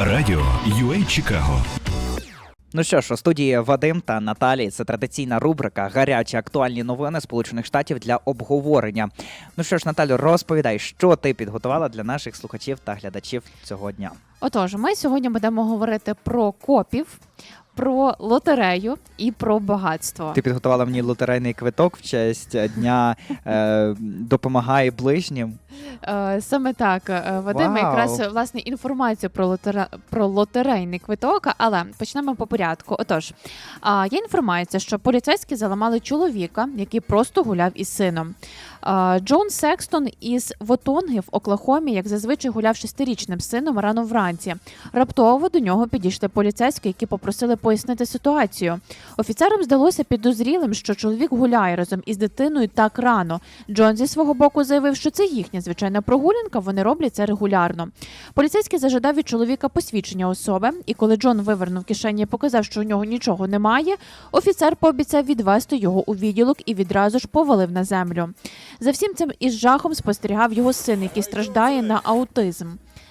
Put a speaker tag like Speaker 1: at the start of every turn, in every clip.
Speaker 1: Радіо UA Чикаго.
Speaker 2: Ну що ж, у студії Вадим та Наталі. Це традиційна рубрика Гарячі актуальні новини Сполучених Штатів для обговорення. Ну що ж, Наталю, розповідай, що ти підготувала для наших слухачів та глядачів цього дня.
Speaker 3: Отож, ми сьогодні будемо говорити про копів, про лотерею і про багатство.
Speaker 2: Ти підготувала мені лотерейний квиток в честь дня е, допомагає ближнім.
Speaker 3: Е, Саме так, е, Вадим,
Speaker 2: Вау.
Speaker 3: якраз е, власне інформацію про лотера... про лотерейний квиток, але почнемо по порядку. Отож, є інформація, що поліцейські заламали чоловіка, який просто гуляв із сином. Джон Секстон із Вотонги в Оклахомі, як зазвичай гуляв шестирічним сином рано вранці. Раптово до нього підійшли поліцейські, які попросили пояснити ситуацію. Офіцерам здалося підозрілим, що чоловік гуляє разом із дитиною так рано. Джон зі свого боку заявив, що це їхня звичайна прогулянка, вони роблять це регулярно. Поліцейський зажадав від чоловіка посвідчення особи, і коли Джон вивернув кишені і показав, що у нього нічого немає, офіцер пообіцяв відвести його у відділок і відразу ж повалив на землю. За всім цим із жахом спостерігав його син, який страждає на аутизм.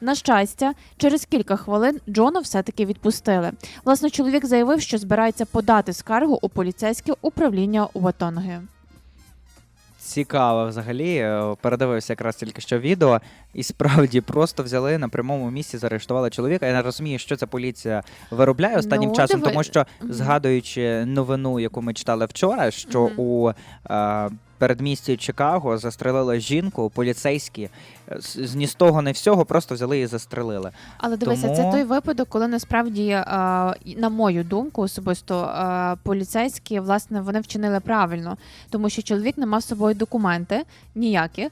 Speaker 3: На щастя, через кілька хвилин Джона все-таки відпустили. Власне, чоловік заявив, що збирається подати скаргу у поліцейське управління Уатонги.
Speaker 2: Цікаво взагалі. е, Передивився якраз тільки що відео, і справді просто взяли на прямому місці, заарештували чоловіка. Я не розумію, що ця поліція виробляє останнім
Speaker 3: Ну,
Speaker 2: часом,
Speaker 3: диви-
Speaker 2: тому що згадуючи новину, яку ми читали вчора, що
Speaker 3: Мгм.
Speaker 2: у е, передмісті Чикаго застрелили жінку, поліцейські е, з, ні з того, не всього, просто взяли і застрелили.
Speaker 3: Але дивися,
Speaker 2: Тому-
Speaker 3: це той випадок, коли насправді, е, на мою думку, особисто е, поліцейські власне вони вчинили правильно, тому що чоловік не мав з собою документи ніякі.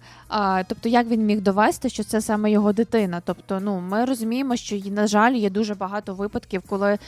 Speaker 3: Тобто, як він міг довести, що це саме його дитина? Тобто, ну ми розуміємо, що на жаль є дуже багато випадків, коли.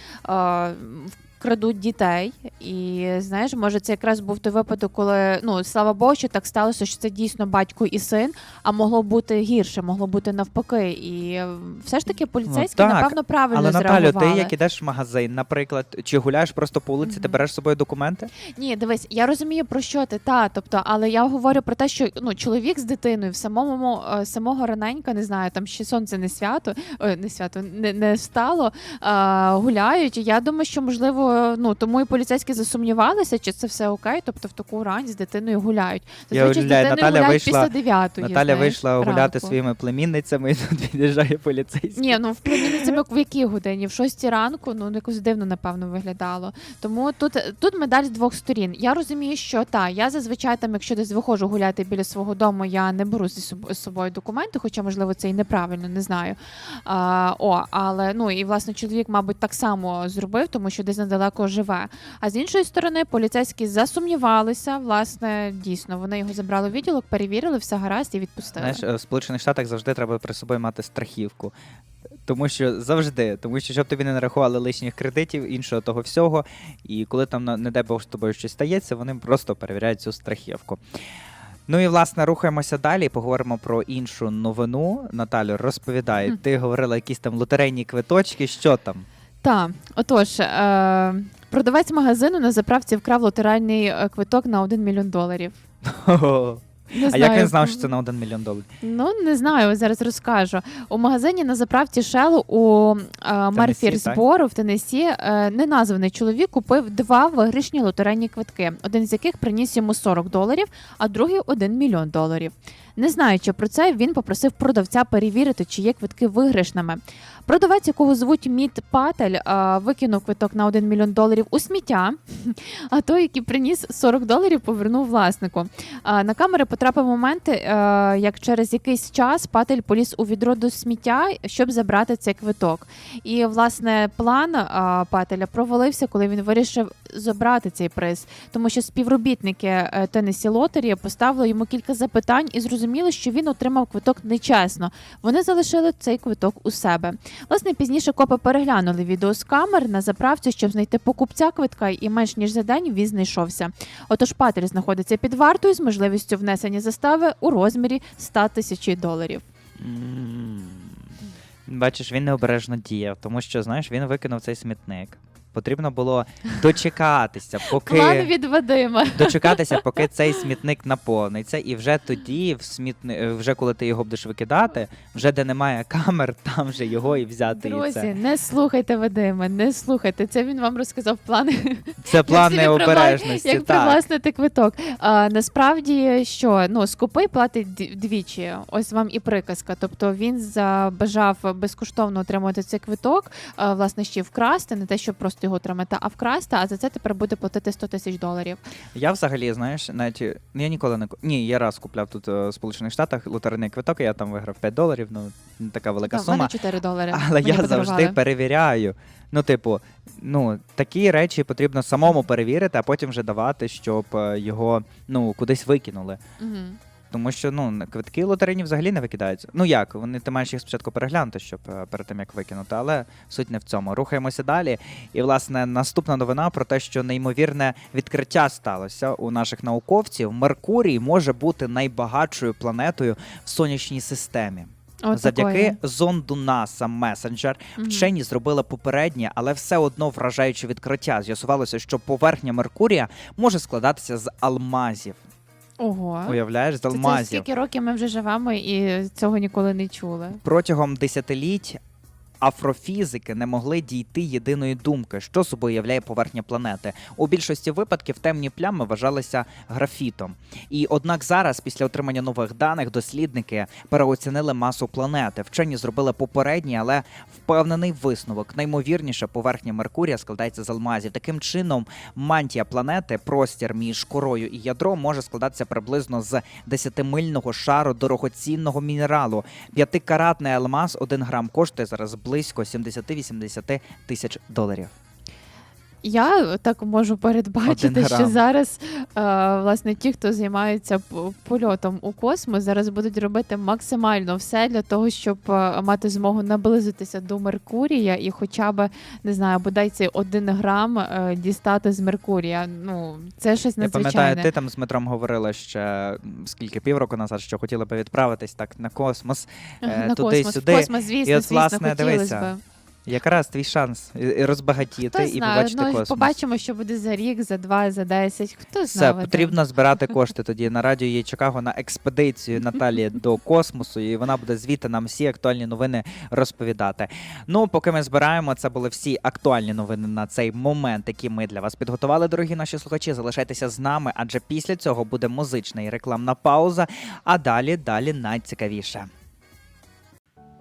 Speaker 3: Крадуть дітей, і знаєш, може, це якраз був той випадок, коли ну слава Богу, що так сталося, що це дійсно батько і син, а могло бути гірше, могло бути навпаки. І все ж таки поліцейські,
Speaker 2: Ну, так,
Speaker 3: напевно, правильно
Speaker 2: Але Наталю, ти як ідеш в магазин, наприклад, чи гуляєш просто по вулиці, ти береш з собою документи?
Speaker 3: Ні, дивись, я розумію про що ти, та тобто, але я говорю про те, що ну чоловік з дитиною в самому е, самого раненька, не знаю, там ще сонце не свято, е, не свято, не, не встало, е, гуляють. І Я думаю, що можливо, ну тому і поліцейські засумнівалися, чи це все окей. Тобто в таку рань з дитиною гуляють. Зазвичай з дитиною
Speaker 2: Наталя
Speaker 3: гуляють
Speaker 2: вийшла-
Speaker 3: після дев'ятої.
Speaker 2: Наталя
Speaker 3: знаєш,
Speaker 2: вийшла гуляти
Speaker 3: ранку.
Speaker 2: своїми племінницями, і тут під'їжджає поліцейський.
Speaker 3: Ні, ну в племінницями в якій годині? В шостій ранку, ну якось дивно, напевно, виглядало. Тому тут, тут медаль з двох сторін. Я розумію, що та я зазвичай там, якщо десь виходжу гуляти біля свого дому, я не беру зі з собою документи, хоча можливо це і неправильно, не знаю. А, о, але ну і власне чоловік, мабуть, так само зробив, тому що десь недалеко живе. А з іншої сторони, поліцейські засумнівалися. Власне, дійсно, вони його забрали в відділок, перевірили, все гаразд і відпустили.
Speaker 2: Знаєш, е, в Сполучених Штатах завжди треба при собі мати страхівку. Тому що завжди, тому що щоб тобі не нарахували лишніх кредитів, іншого того всього. І коли там, не дай Бог, з тобою щось стається, вони просто перевіряють цю страхівку. Ну і власне рухаємося далі. Поговоримо про іншу новину. Наталю, розповідай, ти говорила якісь там лотерейні квиточки. Що там?
Speaker 3: Так, отож, е, продавець магазину на заправці вкрав лотеральний е, квиток на 1 мільйон доларів. Не
Speaker 2: А як він знав, що це на 1 мільйон доларів?
Speaker 3: Ну не знаю, зараз розкажу. У магазині на заправці Shell у е, Мерфірсбору в Теннессі е, неназваний чоловік купив два виграшні лотерейні квитки, один з яких приніс йому 40 доларів, а другий 1 мільйон доларів. Не знаючи про це, він попросив продавця перевірити, чи є квитки виграшними. Продавець, якого звуть Міт Патель, викинув квиток на 1 мільйон доларів у сміття, а той, який приніс 40 доларів, повернув власнику. На камери потрапив момент, е, як через якийсь час патель поліз у відро до сміття, щоб забрати цей квиток. І власне план пателя провалився, коли він вирішив забрати цей приз, тому що співробітники Теннесі Лотері поставили йому кілька запитань і зрозуміли, що він отримав квиток нечесно. Вони залишили цей квиток у себе. Власне, пізніше копи переглянули відео з камер на заправці, щоб знайти покупця квитка, і менш ніж за день він знайшовся. Отож, патель знаходиться під вартою з можливістю внесення застави у розмірі 100 тисяч доларів.
Speaker 2: Бачиш, він необережно діяв, тому що, знаєш, він викинув цей смітник. Потрібно було дочекатися,
Speaker 3: План
Speaker 2: поки
Speaker 3: від Вадима.
Speaker 2: дочекатися, поки цей смітник наповниться, і вже тоді, в смітни... е, вже коли ти його будеш викидати, вже де немає камер, там вже його і взяти. і
Speaker 3: Друзі,
Speaker 2: це.
Speaker 3: не слухайте Вадима, не слухайте. Це він вам розказав плани.
Speaker 2: це план
Speaker 3: як собі
Speaker 2: необережності.
Speaker 3: Як
Speaker 2: так.
Speaker 3: привласнити квиток. А, насправді, що ну скупий платить д- двічі. Ось вам і приказка. Тобто він забажав безкоштовно отримати цей квиток, а, власне, ще й вкрасти, не те, щоб просто його отримати, а вкрасти. А за це тепер буде платити 100 тисяч доларів.
Speaker 2: Я взагалі, знаєш, навіть е, я ніколи не ку- ні, я раз купляв тут е, в Сполучених Штатах лотерейний квиток, і я там виграв 5 доларів. Ну не така велика
Speaker 3: Так, в
Speaker 2: сума.
Speaker 3: 4 долари.
Speaker 2: Але
Speaker 3: Мені
Speaker 2: я
Speaker 3: подарували.
Speaker 2: завжди перевіряю. Ну, типу, ну такі речі потрібно самому перевірити, а потім вже давати, щоб е, його ну кудись викинули.
Speaker 3: Мгм.
Speaker 2: Тому що ну квитки лотерейні взагалі не викидаються. Ну як, вони ти маєш їх спочатку переглянути, щоб е, перед тим як викинути, але суть не в цьому. Рухаємося далі. І власне наступна новина про те, що неймовірне відкриття сталося у наших науковців. Меркурій може бути найбагатшою планетою в сонячній системі.
Speaker 3: От
Speaker 2: Завдяки
Speaker 3: такої.
Speaker 2: зонду NASA Messenger вчені зробили попереднє, але все одно вражаюче відкриття. З'ясувалося, що поверхня Меркурія може складатися з алмазів.
Speaker 3: Ого.
Speaker 2: Уявляєш, з
Speaker 3: Це, це
Speaker 2: алмазів.
Speaker 3: скільки років ми вже живемо і цього ніколи не чули.
Speaker 2: Протягом десятиліть афрофізики не могли дійти єдиної думки, що собою являє поверхня планети. У більшості випадків темні плями вважалися графітом. І однак зараз, після отримання нових даних, дослідники переоцінили масу планети. Вчені зробили попередній, але впевнений висновок. Наймовірніше, поверхня Меркурія складається з алмазів. Таким чином, мантія планети, простір між корою і ядром, може складатися приблизно з 10-мильного шару дорогоцінного мінералу. П'ятикаратний алмаз 1 грам коштує зараз близько 70-80 тисяч доларів.
Speaker 3: Я так можу передбачити,
Speaker 2: Один
Speaker 3: що
Speaker 2: грам.
Speaker 3: зараз е, власне ті, хто займаються п- польотом у космос, зараз будуть робити максимально все для того, щоб е, мати змогу наблизитися до Меркурія і, хоча б не знаю, бодай цей один грам е, дістати з Меркурія. Ну це щось
Speaker 2: Я
Speaker 3: надзвичайне.
Speaker 2: пам'ятаю, ти там з Дмитром говорила ще м, скільки півроку назад, що хотіли би відправитись так на космос. е,
Speaker 3: на космос,
Speaker 2: сюди.
Speaker 3: В космос, звісно,
Speaker 2: І от,
Speaker 3: звісно,
Speaker 2: власне,
Speaker 3: хотілося
Speaker 2: дивися,
Speaker 3: би.
Speaker 2: Якраз твій шанс і- і розбагатіти
Speaker 3: Хто
Speaker 2: і
Speaker 3: знає,
Speaker 2: побачити
Speaker 3: ну,
Speaker 2: космос.
Speaker 3: побачимо, що буде за рік, за два, за десять. Хто
Speaker 2: Все,
Speaker 3: знає.
Speaker 2: Потрібно збирати кошти тоді на радіо є Чикаго на експедицію Наталі до космосу, і вона буде звідти нам всі актуальні новини розповідати. Ну, поки ми збираємо, це були всі актуальні новини на цей момент, які ми для вас підготували, дорогі наші слухачі. Залишайтеся з нами, адже після цього буде музична і рекламна пауза. А далі, далі найцікавіше.